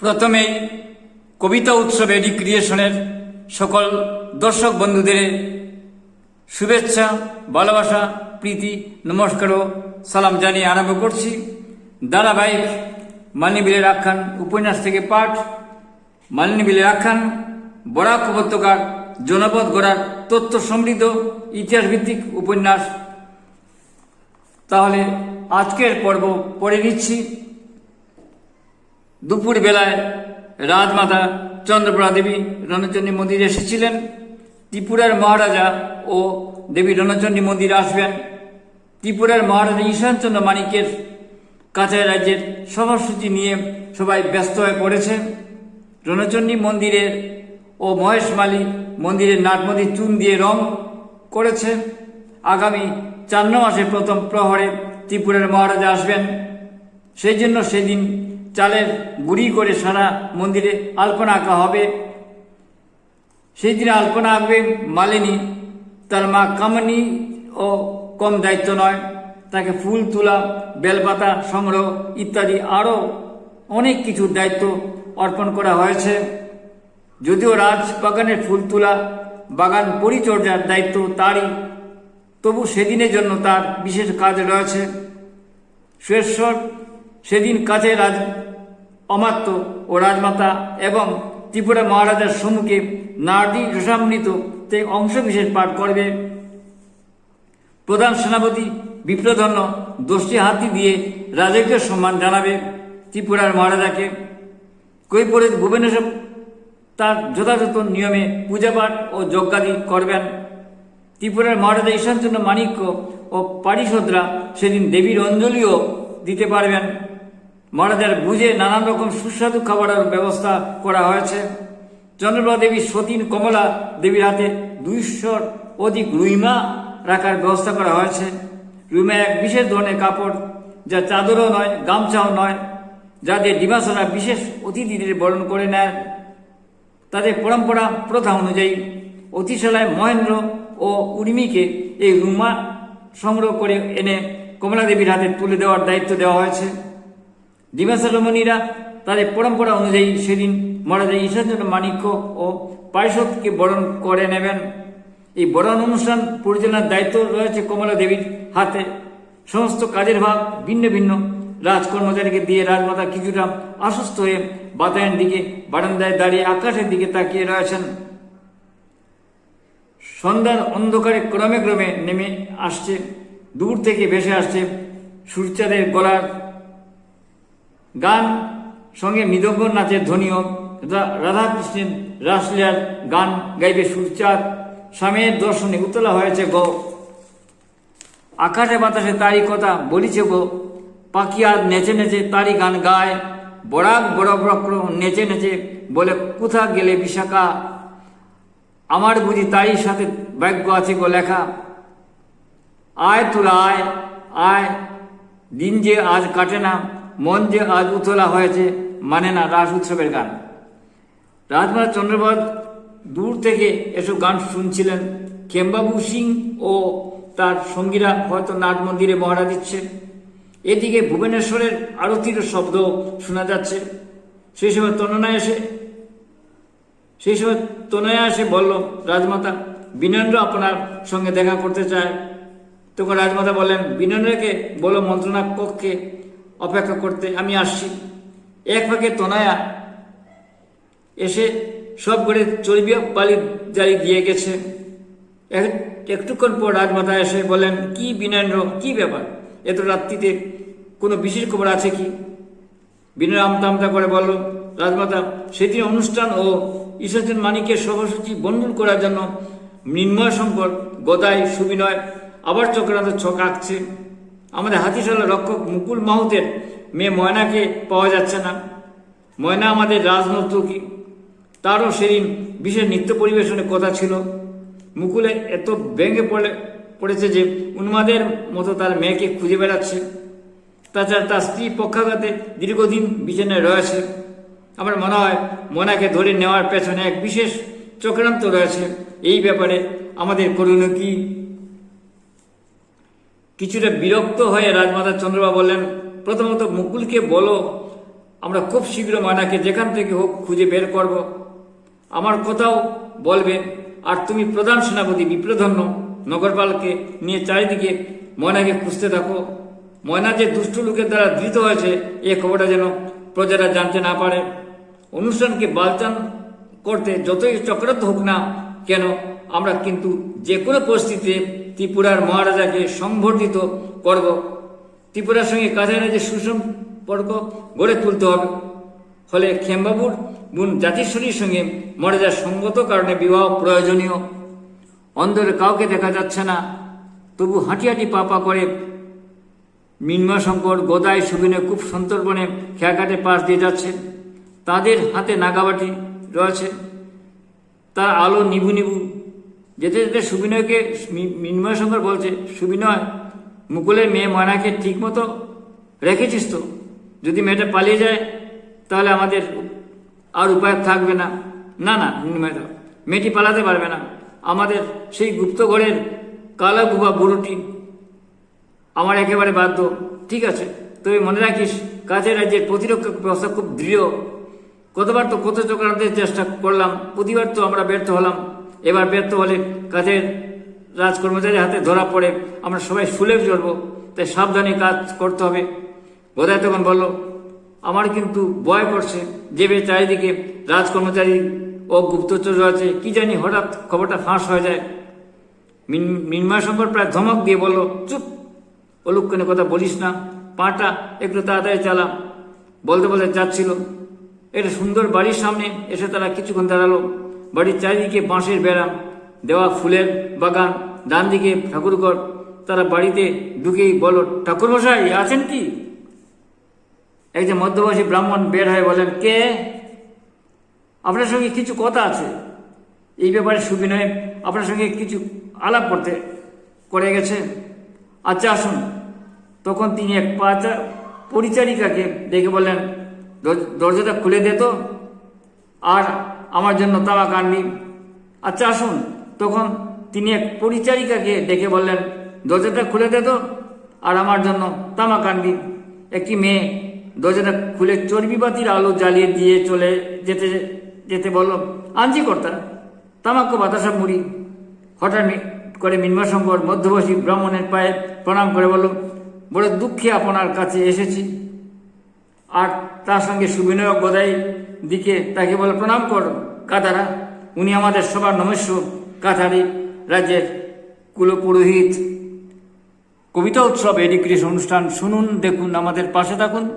প্রথমেই কবিতা উৎসব এডি ক্রিয়েশনের সকল দর্শক বন্ধুদের শুভেচ্ছা, ভালোবাসা, প্রীতি, নমস্কার ও সালাম জানিয়ে আরম্ভ করছি। ধারাবাহিক মালিনী বিলের আখ্যান উপন্যাস থেকে পাঠ। মালিনী বিলের আখ্যান, বরাক উপত্যকার জনপদ গড়ার তথ্য সমৃদ্ধ ইতিহাসভিত্তিক উপন্যাস। তাহলে আজকের পর্ব পড়ে নিচ্ছি। দুপুর বেলায় রাজমাতা চন্দ্রপ্রভা দেবী রণচণ্ডী মন্দিরে এসেছিলেন। ত্রিপুরার মহারাজা ও দেবী রণচণ্ডী মন্দিরে আসবেন। ত্রিপুরার মহারাজা ঈশানচন্দ্র মানিকের কাছাড় রাজ্যের সভাসূচি নিয়ে সবাই ব্যস্ত হয়ে পড়েছে। রণচণ্ডী মন্দিরের ও মহেশ মহেশমালী মন্দিরের নাটমন্দি চুন দিয়ে রং করেছে। আগামী চান্ন মাসের প্রথম প্রহরে ত্রিপুরার মহারাজা আসবেন। সেই জন্য সেদিন চালের গুড়ি করে সারা মন্দিরে আলপনা আঁকা হবে। সেই দিনে আলপনা আঁকবে মালিনী। তার মা কামনি ও কম দায়িত্ব নয়। তাকে ফুল, তোলা, বেলপাতা সংগ্রহ ইত্যাদি আরও অনেক কিছু দায়িত্ব অর্পণ করা হয়েছে। যদিও রাজ বাগানের ফুল, তোলা, বাগান পরিচর্যার দায়িত্ব তারই, তবু সেদিনের জন্য তার বিশেষ কাজ রয়েছে। সুরেশ্বর সেদিন কাছে রাজ অমাত্য ও রাজমাতা এবং ত্রিপুরা মহারাজার সম্মুখে নারদী রসামৃত তে অংশ বিশেষ পাঠ করবে। প্রধান সেনাপতি বিপ্রধন্য দোষটি হাতি দিয়ে রাজকীয় সম্মান জানাবে ত্রিপুরার মহারাজাকে। কৈপুরের ভুবনেশ্বর তার যথাযথ নিয়মে পূজাপাঠ ও যজ্ঞাদি করবেন। ত্রিপুরার মহারাজা ঈশানচন্দ্র মাণিক্য ও পারিষদরা সেদিন দেবীর অঞ্জলিও দিতে পারবেন। মহারাজার বুঝে নানান রকম সুস্বাদু খাবারের ব্যবস্থা করা হয়েছে। চন্দ্রপ্রভা দেবী সতীন কমলা দেবীর হাতে দুইশোর অধিক রুইমা রাখার ব্যবস্থা করা হয়েছে। রুইমা এক বিশেষ ধরনের কাপড়, যা চাদরও নয়, গামছাও নয় যাদের ডিমাসরা বিশেষ অতিথিদের বরণ করে নেয়। তাদের পরম্পরা, প্রথা অনুযায়ী অতিশালায় মহেন্দ্র ও উর্মিকে এই রুমা সংগ্রহ করে এনে কমলা দেবীর হাতে তুলে দেওয়ার দায়িত্ব দেওয়া হয়েছে। ডিমাসা রমণীরা তাদের পরম্পরা অনুযায়ী সেদিন মহারাজা ঈশ্বরচন্দ্র মাণিক্য ও পারিষদকে বরণ করে নেবেন। এই বরণ অনুষ্ঠান পরিচালনার দায়িত্ব রয়েছে কমলা দেবীর হাতে। সমস্ত কাজের ভাগ ভিন্ন ভিন্ন। রাজকর্মচারীকে দিয়ে রাজমাতা কিছুটা আশ্বস্ত হয়ে বাতায়ন দিকে, বারান্দায় দাঁড়িয়ে আকাশের দিকে তাকিয়ে রয়েছেন। সন্ধ্যার অন্ধকারে ক্রমে ক্রমে নেমে আসছে, দূর থেকে ভেসে আসছে সূর্যাদের গলার গান, সঙ্গে মৃদঙ্গ নাচের ধ্বনিও রাধাকৃষ্ণের রাসলীলার গান গাইবে সূর্যাদ স্বামীর দর্শনে উতলা হয়েছে গো। আকাশে বাতাসে তারই কথা বলিছে গো। পাখি আজ নেচে নেচে তারই গান গায়। বরাক বড় বক্র নেচে নেচে বলে, কোথা গেলে বিশাখা? আমার বুঝি তারই সাথে ভাগ্য আছে গো লেখা। আয় তোরা আয় আয়। দিন যে আজ কাটে না মন যে আজ উথলা হয়েছে মানে না রাস উৎসবের গান। রাজমাতা চন্দ্রবাদ দূর থেকে এসব গান শুনছিলেন। খেমবাবু সিং ও তার সঙ্গীরা হয়তো নাট মন্দিরে মহারা দিচ্ছে। এদিকে ভুবনেশ্বরের আরতির শব্দ শোনা যাচ্ছে। সেই সময় তননা এসে সেই সময় তনয়া এসে বলল, রাজমাতা বিনন্দ্র আপনার সঙ্গে দেখা করতে চায়। তখন রাজমাতা বললেন বিনন্দ্রকে বলো মন্ত্রণা কক্ষে অপেক্ষা করতে আমি আসছি। এক ফাঁকে তনয়া এসে সব করে চর্বি বালি জারি দিয়ে গেছে। এক- একটুক্ষণ পর রাজমাতা এসে বলেন কি বিনয়েন্দ্র, কি ব্যাপার? এত রাত্রিতে কোনো বিশেষ খবর আছে কি? বিনয় আমতা করে বলল, রাজমাতা, সেদিন অনুষ্ঠান ও ঈশ্বরচন্দ্র মানিকের সভাসূচি বন্ধন করার জন্য মৃন্ময় শঙ্কর গদাই, সুবিনয়, আবার চক্রান্ত ছক আঁকছে। আমাদের হাতিশালা রক্ষক মুকুল মাহুতের মেয়ে ময়নাকে পাওয়া যাচ্ছে না। ময়না আমাদের রাজনর্তকী তারও সেদিন বিশেষ নৃত্য পরিবেশনের কথা ছিল। মুকুলে এত ব্যঙ্গে পড়ে পড়েছে যে উন্মাদের মতো তার মেয়েকে খুঁজে বেড়াচ্ছে। তাছাড়া তার স্ত্রী পক্ষাঘাতে দীর্ঘদিন বিছানায় রয়েছে। আমার মনে হয় মনাকে ধরে নেওয়ার পেছনে এক বিশেষ চক্রান্ত রয়েছে। এই ব্যাপারে আমাদের করণীয় কি? কিছুটা বিরক্ত হয়ে রাজমাতা চন্দ্রবা বললেন, প্রথমত মুকুলকে বলো, আমরা খুব শীঘ্র ময়নাকে যেখান থেকে হোক খুঁজে বের করব। আমার কথাও বলবে, আর তুমি প্রধান সেনাপতি বিপ্রধন্য নগরপালকে নিয়ে চারিদিকে ময়নাকে খুঁজতে থাকো। ময়না যে দুষ্ট লোকের দ্বারা ধৃত হয়েছে, এ খবরটা যেন প্রজারা জানতে না পারে। অনুষ্ঠানকে বালচান করতে যতই চক্রান্ত হোক না কেন, আমরা কিন্তু যে কোনো পরিস্থিতিতে ত্রিপুরার মহারাজাকে সংবর্ধিত করব ত্রিপুরার সঙ্গে কাছাকাছি সুসম্পর্ক গড়ে তুলতে হবে। ফলে খেমবাবুর বোন জাতিশ্বরীর সঙ্গে মহারাজার সঙ্গত কারণে বিবাহ প্রয়োজনীয়। অন্দরে কাউকে দেখা যাচ্ছে না। তবু হাঁটি হাঁটি পা পা করে মিন্ময় শঙ্কর গোদাই সুবিনয় খুব সন্তর্পণে খেয়াঘাটে পাশ দিয়ে যাচ্ছে। তাদের হাতে নাগাবাটি রয়েছে। তার আলো নিবু নিভু যেতে যেতে সুবিনয়কে মিন্ময় শঙ্কর বলছে সুবিনয় মুকুলের মেয়ে ময়নাকে ঠিক মতো রেখেছিস তো? যদি মেয়েটা পালিয়ে যায় তাহলে আমাদের আর উপায় থাকবে না। না না মিন্ময় দা, মেয়েটি পালাতে পারবে না। আমাদের সেই গুপ্তঘরের কালা বুবা বুড়োটি আমার একেবারে বাধ্য। ঠিক আছে তবে মনে রাখিস কাজের রাজ্যের প্রতিরক্ষা ব্যবস্থা খুব দৃঢ়। কতবার তো কত চক্রান্তের চেষ্টা করলাম প্রতিবার তো আমরা ব্যর্থ হলাম। এবার ব্যর্থ হলে কাজের রাজকর্মচারীর হাতে ধরা পড়ে আমরা সবাই শুলে চলবো তাই সাবধানে কাজ করতে হবে। বোধহয় তখন বলল, আমার কিন্তু ভয় করছে যে বে চারিদিকে রাজকর্মচারী ও গুপ্তচর রয়েছে। কি জানি হঠাৎ খবরটা ফাঁস হয়ে যায়। মিন- মিন্ময় শঙ্কর প্রায় ধমক দিয়ে বলল, চুপ! অলুক্ষণে কথা বলিস না। পাটা একটু তাড়াতাড়ি চালা। বলতে বলতে যাচ্ছিল। এটা সুন্দর বাড়ির সামনে এসে তারা কিছুক্ষণ দাঁড়াল। বাড়ির চারিদিকে বাঁশের বেড়া, দেওয়া ফুলের বাগান ডান দিকে ঠাকুরঘর, তারা বাড়িতে ঢুকেই বলো, ঠাকুরমশাই, আছেন কি? একজন মধ্যবয়সী ব্রাহ্মণ বের হয়ে বলেন, কে? আপনার সঙ্গে কিছু কথা আছে। এই ব্যাপারে সুবিনয় আপনার সঙ্গে কিছু আলাপ করতে, করে গেছে। আচ্ছা আসুন। তখন তিনি এক পাচা পরিচারিকাকে ডেকে বললেন, "দর- দরজাটা খুলে দে তো। আর আমার জন্য তামাক আনবি আচ্ছা আসুন। তখন তিনি এক পরিচারিকাকে ডেকে বললেন, দরজাটা খুলে দে তো। আর আমার জন্য তামাক আনবি একটি মেয়ে দরজাটা খুলে চর্বিবাতির আলো জ্বালিয়ে দিয়ে চলে যেতে যেতে বলল, আনজি কর্তা তামাক্য বাতাসা মুড়ি। হঠাৎ করে মিন্ময় শঙ্কর মধ্যবয়সী ব্রাহ্মণের পায়ে প্রণাম করে বলল, বড় দুঃখে আপনার কাছে এসেছি। আর তার সঙ্গে সুবিনয় গোদাই দিকে তাকে বলে, প্রণাম কর কাতারা। উনি আমাদের সবার নমস্য। কাতারি রাজ্যের কুলপুরোহিত। কবিতা উৎসব এডিগ্রিস অনুষ্ঠান, শুনুন, দেখুন, আমাদের পাশে থাকুন।